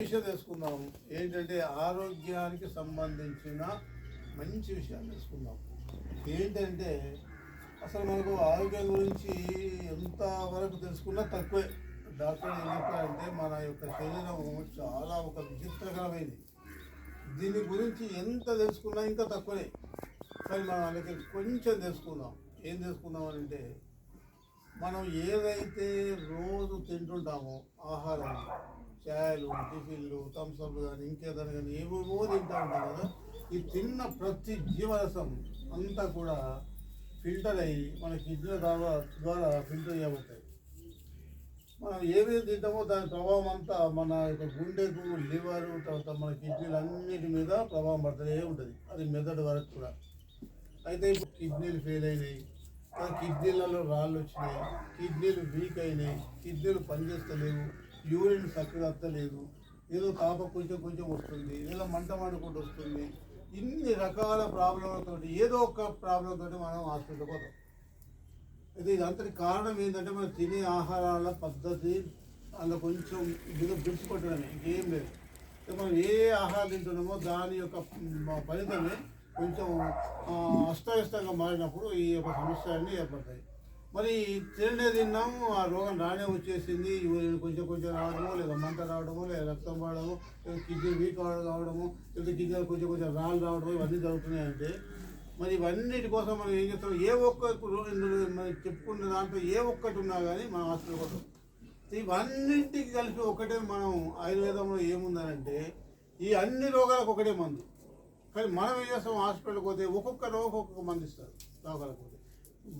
విషయం తెలుసుకుందాం ఏంటంటే ఆరోగ్యానికి సంబంధించిన మంచి విషయాలు తెలుసుకుందాం ఏంటంటే అసలు మనకు ఆరోగ్యం గురించి ఎంత వరకు తెలుసుకున్నా తక్కువే. డాక్టర్ ఏం చెప్పారంటే మన యొక్క శరీరం చాలా ఒక విచిత్రకరమైనది దీని గురించి ఎంత తెలుసుకున్నా ఇంకా తక్కువే కానీ మనం అలాగే కొంచెం తెలుసుకుందాం. ఏం తెలుసుకుందాం అని అంటే మనం ఏదైతే రోజు తింటుంటామో ఆహారం చాయలు టిఫిన్లు థమ్స్అప్ కానీ ఇంకేదైనా కానీ ఏవేవో తింటూ ఉంటాం కదా. ఈ తిన్న ప్రతి జీవరసం అంతా కూడా ఫిల్టర్ అయ్యి మన కిడ్నీల ద్వారా ద్వారా ఫిల్టర్ చేయబడతాయి. మనం ఏమేమి తింటామో దాని ప్రభావం అంతా మన యొక్క గుండెకు లివర్ తర్వాత మన కిడ్నీలు అన్నిటి మీద ప్రభావం పడుతూనే ఉంటుంది. అది మెదడు వరకు కూడా. అయితే ఇప్పుడు కిడ్నీలు ఫెయిల్ అయినాయి. కిడ్నీలలో రాళ్ళు వచ్చినాయి. కిడ్నీలు వీక్ అయినాయి. కిడ్నీలు పనిచేస్తలేవు. యూరిన్ చక్కగా వస్తలేదు ఏదో తాప కొంచెం కొంచెం వస్తుంది ఏదో మంట మండుకుంటూ వస్తుంది. ఇన్ని రకాల ప్రాబ్లంలతో ఏదో ఒక ప్రాబ్లం తోటి మనం హాస్పిటల్కి పోతాం. అయితే ఇదంతటి కారణం ఏంటంటే మనం తినే ఆహారాల పద్ధతి అందులో కొంచెం ఏదో విడిచిపెట్టడమే ఇంకేం లేదు. మనం ఏ ఆహారం తింటున్నామో దాని యొక్క ఫలితమే కొంచెం అస్తవ్యస్తంగా మారినప్పుడు ఈ యొక్క సమస్యలన్నీ ఏర్పడతాయి. మరి తిండే తిన్నాము ఆ రోగం రానే వచ్చేసింది. కొంచెం కొంచెం రావడము లేదా మంట రావడము లేదా రక్తం రావడము లేదా కిడ్నీ వీక్ కావడము లేదా కిడ్నీ కొంచెం కొంచెం రాళ్ళు రావడము ఇవన్నీ జరుగుతున్నాయంటే మరి ఇవన్నిటి కోసం మనం ఏం చేస్తాం? ఏ ఒక్క మనం చెప్పుకున్న దాంట్లో ఏ ఒక్కటి ఉన్నా కానీ మనం హాస్పిటల్ కోసం ఇవన్నింటికి కలిపి ఒకటే మనం ఆయుర్వేదంలో ఏముందనంటే ఈ అన్ని రోగాలకు ఒకటే మందు. కానీ మనం ఏం చేస్తాం? హాస్పిటల్కి పోతే ఒక్కొక్క రోగం ఒక్కొక్క మందు ఇస్తారు రోగాలకు పోతే.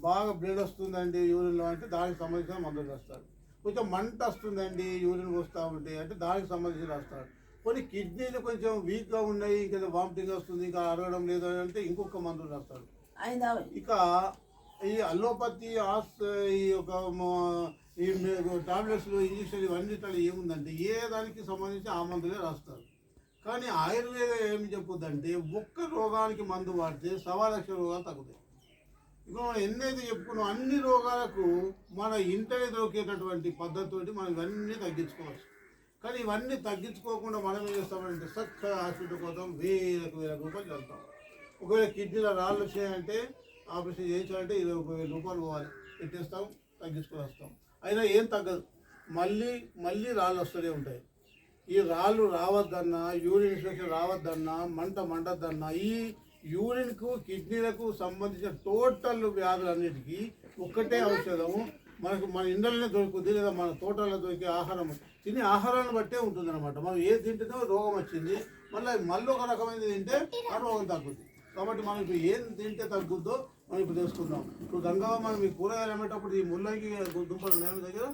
బాగా బ్లడ్ వస్తుందండి యూరిన్లో అంటే దానికి సంబంధించిన మందులు రాస్తారు. కొంచెం మంట వస్తుందండి యూరిన్ వస్తూ ఉంటే అంటే దానికి సంబంధించి రాస్తారు. కొన్ని కిడ్నీలు కొంచెం వీక్గా ఉన్నాయి ఇంకా వామిటింగ్ వస్తుంది ఇంకా అరగడం లేదు అంటే ఇంకొక మందులు రాస్తారు. అయిందా ఇక ఈ అల్లోపతి ఆస్ ఈ యొక్క ఈ టాబ్లెట్స్లు ఇంజక్షన్ ఇవన్నిటిలో ఏముందంటే ఏ దానికి సంబంధించి ఆ మందులే రాస్తారు. కానీ ఆయుర్వేదం ఏమి చెప్పుద్దంటే ఒక్క రోగానికి మందు వాడితే సవా లక్ష రోగాలు తగ్గుతాయి. ఇప్పుడు మనం ఎన్నైతే చెప్పుకున్నాం అన్ని రోగాలకు మన ఇంటనే దొరికేటటువంటి పద్ధతితోటి మనం ఇవన్నీ తగ్గించుకోవచ్చు. కానీ ఇవన్నీ తగ్గించుకోకుండా మనం ఏం చేస్తామంటే చక్కగా హాస్పిటల్ కోసం వేలకు వేల రూపాయలు వెళ్తాం ఒకవేళ కిడ్నీలో రాళ్ళు వచ్చాయంటే ఆపరేషన్ చేయించాలంటే ఇరవై ముప్పై వేల రూపాయలు పోవాలి. పెట్టేస్తాం తగ్గించుకొని వస్తాం. అయినా ఏం తగ్గదు. మళ్ళీ మళ్ళీ రాళ్ళు వస్తూనే ఉంటాయి. ఈ రాళ్ళు రావద్దన్నా యూరిన్ ఇన్ఫెక్షన్ రావద్దన్నా మంట మంటద్దన్నా ఈ యూరిన్కు కిడ్నీలకు సంబంధించిన టోటల్ వ్యాధులన్నిటికీ ఒక్కటే ఔషధము. మనకు మన ఇండ్లనే దొరుకుతుంది లేదా మన తోటల్లో దొరికే ఆహారం. తినే ఆహారాన్ని బట్టే ఉంటుంది అనమాట మనం ఏది తింటున్నామో రోగం వచ్చింది. మళ్ళీ మళ్ళీ ఒక రకమైనది తింటే ఆ రోగం తగ్గుద్ది. కాబట్టి మనం ఇప్పుడు ఏం తింటే తగ్గుద్దో మనం ఇప్పుడు తెలుసుకుందాం. ఇప్పుడు గంగా మనం ఈ కూరగాయలు అమ్మేటప్పుడు ఈ ముల్లంగి దుంపలు ఉన్నాయా మీ దగ్గర?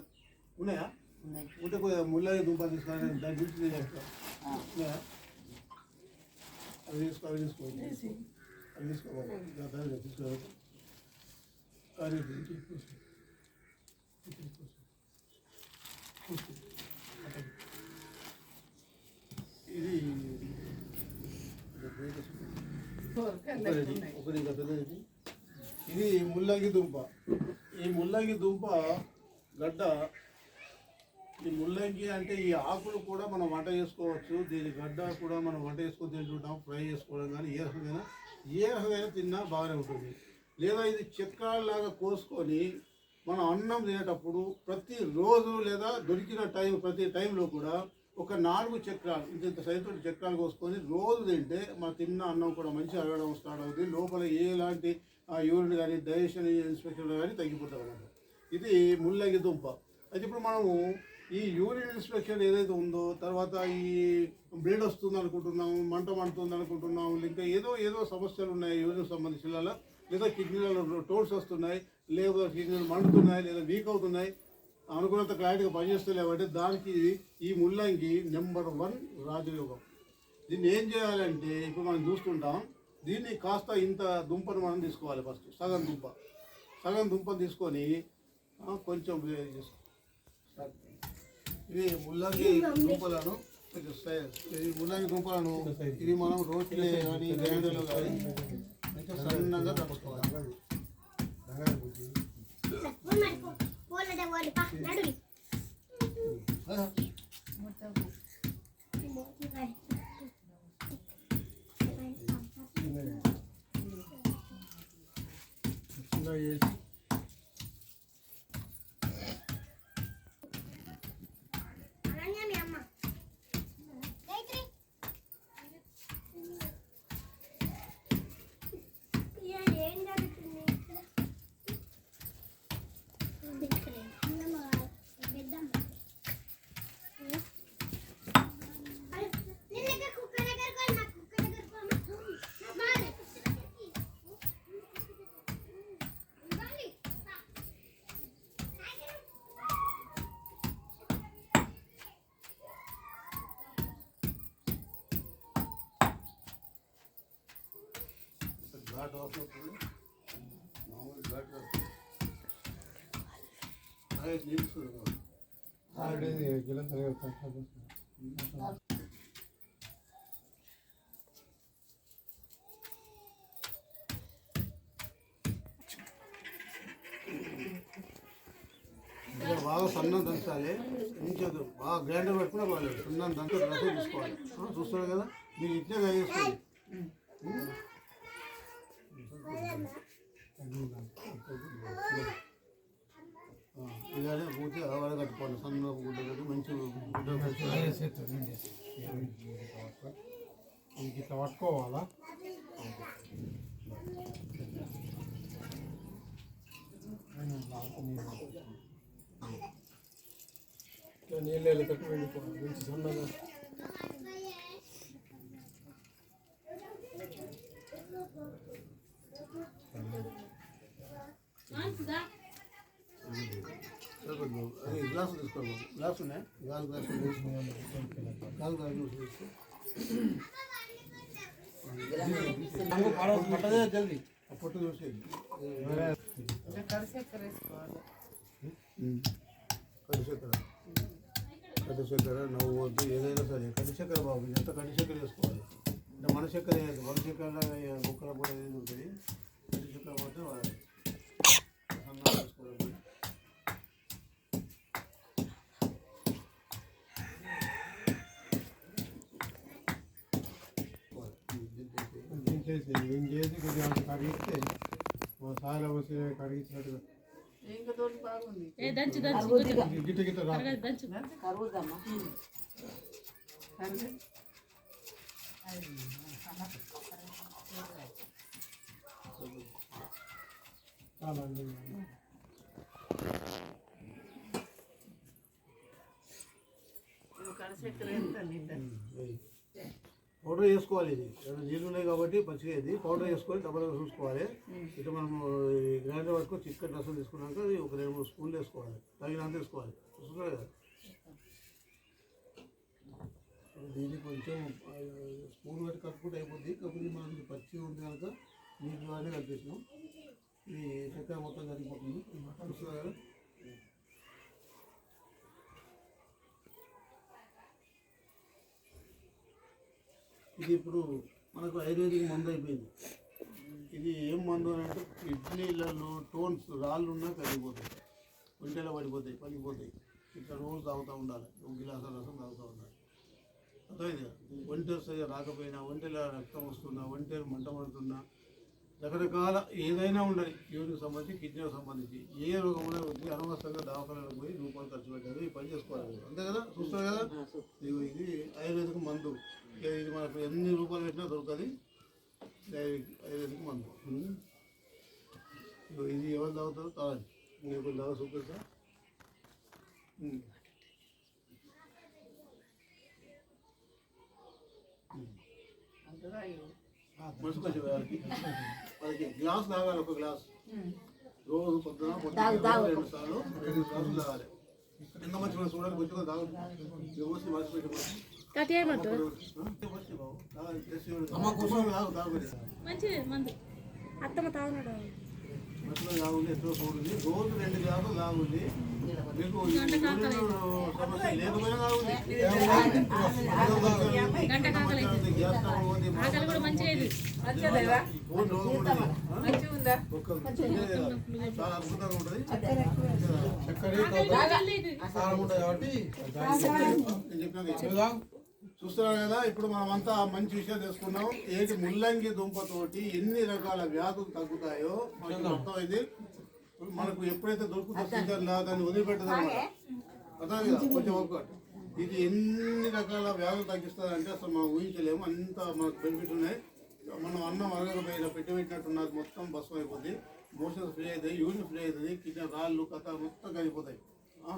ఉన్నాయా. ఉంటే కొద్దిగా ముల్లంగి దుంపలు తీసుకుని దాని గురించి నేను చెప్తాను అవి తీసుకో తీసుకో అవి తీసుకోవాలి దాని తీసుకో అది. ఇది, ఒకటి పెద్దది ఇది ముల్లంగి దుంప. ఈ ముల్లంగి దుంప గడ్డ ఈ ముల్లంగి అంటే ఈ ఆకులు కూడా మనం వంట చేసుకోవచ్చు. దీని గడ్డ కూడా మనం వంట చేసుకొని తింటుంటాం ఫ్రై చేసుకోవడం కానీ ఏ రకమైన ఏ రకమైన తిన్నా బాగానే ఉంటుంది. లేదా ఇది చక్రాల్లాగా కోసుకొని మనం అన్నం తినేటప్పుడు ప్రతి రోజు లేదా దొరికిన టైం ప్రతి టైంలో కూడా ఒక నాలుగు చక్రాలు ఇంత ఇంత సైజు చక్రాలు కోసుకొని రోజు తింటే మన తిన్న అన్నం కూడా మంచిగా అరగడం స్టార్ట్ అవుతుంది. లోపల ఎలాంటి యూరిన్ కానీ డైజెషన్ ఇన్స్పెక్షన్ కానీ తగ్గిపోతుంది అన్నమాట. ఇది ముల్లంగి దుంప. అయితే ఇప్పుడు మనము ఈ యూరిన్ ఇన్స్పెక్షన్ ఏదైతే ఉందో తర్వాత ఈ బ్లీడ్ వస్తుంది అనుకుంటున్నాము మంట మండుతుంది అనుకుంటున్నాము ఇంకా ఏదో ఏదో సమస్యలు ఉన్నాయి యూరిన్ సంబంధించిన లేదా కిడ్నీలలో టోల్స్ వస్తున్నాయి లేదా కిడ్నీలు మండుతున్నాయి లేదా వీక్ అవుతున్నాయి అనుకున్నంత క్లారిటీగా పనిచేస్తలేవంటే దానికి ఈ ముల్లంగి నెంబర్ వన్ రాజయోగం. దీన్ని ఏం చేయాలంటే ఇప్పుడు మనం చూస్తుంటాం దీన్ని కాస్త ఇంత దుంపను మనం తీసుకోవాలి ఫస్ట్ సగం దుంప. సగం దుంప తీసుకొని కొంచెం చేస్తాం. చేసుకో ఇవి ముల్లంగి దుంపలను ఇది ముల్లంగి దుంపలను ఇవి మనం రోట్లో కానీ గ్రైండర్లో కానీ కొంచెం సన్నగా తప్పుకోవాలి ఘాట్ వస్తుంది మామూలు ఘాట్ సరిగా బాగా సన్నం దంచాలి. ఇంకొక బాగా గ్రైండర్ పెట్టుకున్నా బాగాలేదు సన్నం దంచి రసం తీసుకోవాలి చూస్తున్నారు కదా మీరు ఇట్లే చేసుకోండి ఇలానే పూర్తి అవడ కట్టుకోవాలి సన్న గుడ్డ కట్టి మంచి గుడ్డ కట్టి ఇంక ఇట్లా పట్టుకోవాలా నీళ్ళు వెళ్ళి కట్టుకోండి మంచి సన్నగా బాబు. అది గ్లాసు తీసుకోండి బాబు. గ్లాస్ ఉన్నాయి గాలి గ్లాస్ గాలి గ్లాస్ తీసుకో. పట్టదే జల్దీ. ఆ పొట్టు చూసేది కడిచక్కెర కడిచక్కెర నవ్వు వద్దు ఏదైనా సరే. కడిచక్కెర బాబు ఎంత కడిచక్కెర వేసుకోవాలి అంటే మన చక్కెర వేయద్దు మన చక్కెర ముక్కల కూడా ఏది ఉంటుంది? కడిచక్కెర మాత్రం వాడాలి సన్నగా వేసుకోవాలి దించేసి ఇంకేసి కొద్దిగా అంత కరిగిస్తే మా సాయిలో వచ్చి కరిగించినట్టుగా ఏ దంచు దంచు గిట్ట గిట్ట రా త్వరగా దంచు చాలా అండి పౌడర్ వేసుకోవాలి ఇది. నీళ్ళు ఉన్నాయి కాబట్టి పచ్చిగా ఇది. పౌడర్ వేసుకొని డబ్బులు చూసుకోవాలి ఇక మనం గ్రైండర్ పట్టుకొని చికెన్ రసం తీసుకున్నాక అది ఒక రెండు మూడు స్పూన్లు వేసుకోవాలి. తగినంత వేసుకోవాలి. చూస్తున్నారు కదా? దీన్ని కొంచెం స్పూన్ పెట్టి కలుపుకుంటే అయిపోద్ది. కాకపోతే మనకి పచ్చి ఉంది కనుక నీళ్ళు కానీ కలిపేసినాం. ఈ చక్కెర మొత్తం కలిగిపోతుంది. చూస్తున్నారు కదా? ఇది ఇప్పుడు మనకు ఆయుర్వేదిక్ మందు అయిపోయింది. ఇది ఏం మందు అని అంటే కిడ్నీలలో టోన్స్ రాళ్ళు ఉన్నా కరిగిపోతాయి. ఒంటెలో పడిపోతాయి పగిపోతాయి ఇట్లా రోజు తాగుతూ ఉండాలి. ఒక గిలాస రసం తాగుతూ ఉండాలి. అర్థమైంది ఒంటె సరిగా రాకపోయినా ఒంటెలో రక్తం వస్తున్నా ఒంటెలు మంట పడుతున్నా రకరకాల ఏదైనా ఉండాలి. యూరికి సంబంధించి కిడ్నీకి సంబంధించి. ఏ రోగమైనా వచ్చి అనవసరంగా దవాఖానలకు పోయి రూపాయలు ఖర్చు పెట్టారు ఈ పని చేసుకోవాలి. అంతే కదా? చూస్తారు కదా? ఇది ఆయుర్వేదిక మందు. ఇది మనకు ఎన్ని రూపాయలు పెట్టినా దొరకదు ఉం. ఇదిగో ఇది ఎవరు తాగుతారో? తాగండి. నేను కొంచెం తాగా చూపిస్తా కొంచెం వాళ్ళకి వాళ్ళకి గ్లాస్ తాగాలి ఒక గ్లాస్. రోజు పొద్దున పొద్దున రెండు సార్లు రెండు గ్లాసులు తాగాలి. ఎంత మంచి మనం చూడాలి కొంచెం తాగదు మనిషి మర్చిపెట్టి కట్ చేయమంటు అమ్మ కూర్చొని తాగు తాగు. మంచి మందు. అత్తమ్మ తాగున్నాడు మధ్యలో తాగుంది ఎట్లా చూడండి రోజు రెండు గ్లాసులు తాగుంది. మీకు సమస్య లేకపోయినా కాకలైంది గ్యాస్ చాలా అద్భుతంగా ఉంటుంది. చక్కెర ఉంటుంది కాబట్టి. చూస్తున్నారు కదా ఇప్పుడు మనం అంతా మంచి విషయం తెలుసుకున్నాం. ఏంటి ముల్లంగి దుంపతోటి ఎన్ని రకాల వ్యాధులు తగ్గుతాయో మనకి అర్థమైంది. మనకు ఎప్పుడైతే దొరుకుతుందో దాన్ని వదిలిపెట్టదన్నమాట అదే కదా? కొంచెం వర్కౌట్ ఇది ఎన్ని రకాల వ్యాధులు తగ్గిస్తుంది అంటే అసలు మనం ఊహించలేము. అంత మనకు బెనిఫిట్ ఉన్నాయి. మనం అన్నం అరగకపోయినా పెట్టి పెట్టినట్టున్నది మొత్తం భస్మం అయిపోద్ది. మోషన్స్ ఫ్రీ అవుతాయి యూరిన్ ఫ్రీ అవుతుంది కిడ్నీ రాళ్ళు కథ మొత్తం కలిగిపోతాయి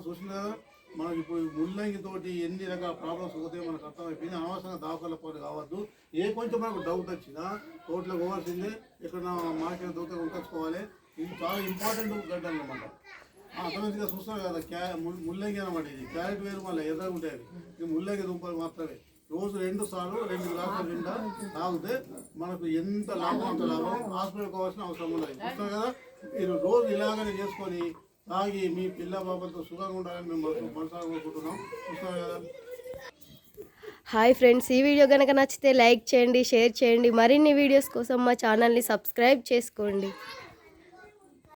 చూసిన కదా మనకి ఇప్పుడు ముల్లంగి తోటి ఎన్ని రకాల ప్రాబ్లమ్స్ పోతే మనకు అర్థమైపోయింది. అనవసరంగా దావకాల పాలు కావద్దు. ఏ కొంచెం మనకు డౌట్ వచ్చినా తోటలో పోవాల్సిందే. ఇక్కడ మార్కెట్ దొరికితే కొనుక్కొచ్చుకోవాలి. ఇది చాలా ఇంపార్టెంట్ గడ్డ అనమాట అర్థమైందిగా చూస్తాం కదా? క్యా ముల్లంగి అనమాట ఇది. క్యారెట్ వేరు మళ్ళీ ఎర్రగా ఉంటాయి ఇది ముల్లంగి దుంపలు మాత్రమే. రోజు రెండు సార్లు రెండు గ్లాసుల నిండా తాగితే మనకు ఎంత లాభం అంత లాభం? హాస్పిటల్ పోవాల్సిన అవసరం ఉండదు. చూస్తాం కదా? మీరు రోజు ఇలాగనే చేసుకొని తాగి మీ పిల్ల బాబులతో సుఖంగా ఉండాలని మేము మనసు కోరుకుంటున్నాం. హాయ్ ఫ్రెండ్స్ ఈ వీడియో కనుక నచ్చితే లైక్ చేయండి షేర్ చేయండి. మరిన్ని వీడియోస్ కోసం మా ఛానల్ని సబ్స్క్రైబ్ చేసుకోండి.